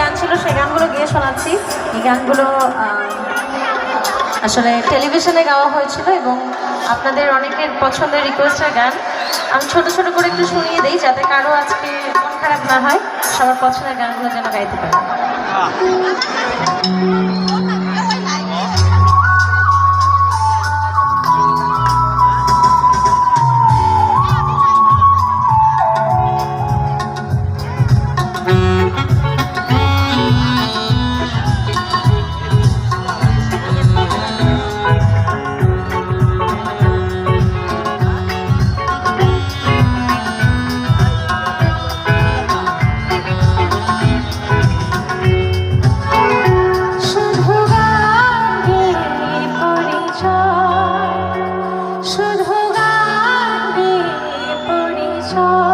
গান ছিল, সেই গানগুলো গিয়ে শোনাচ্ছি। এই গানগুলো আসলে টেলিভিশনে গাওয়া হয়েছিল এবং আপনাদের অনেকের পছন্দের রিকোয়েস্টের গান। আমি ছোট ছোট করে একটু শুনিয়ে দিই যাতে কারও আজকে মন খারাপ না হয়। সবার পছন্দের গানগুলো যেন গাইতে পারে। পরিচয় শুধু গানে পরিচয়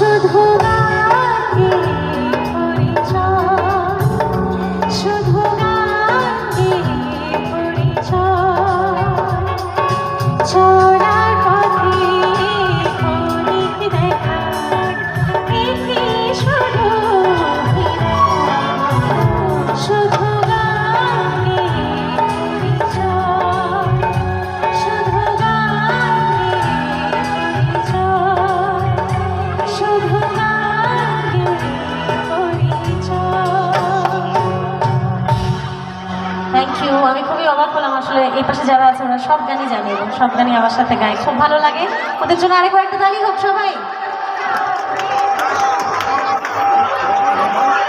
শুধু অবাক হলাম আসলে এই পাশে যারা আছে ওরা সব গানই জানে এবং সব গানই আমার সাথে গায়। খুব ভালো লাগে। ওদের জন্য আরেকবার একটা তালি হোক সবাই।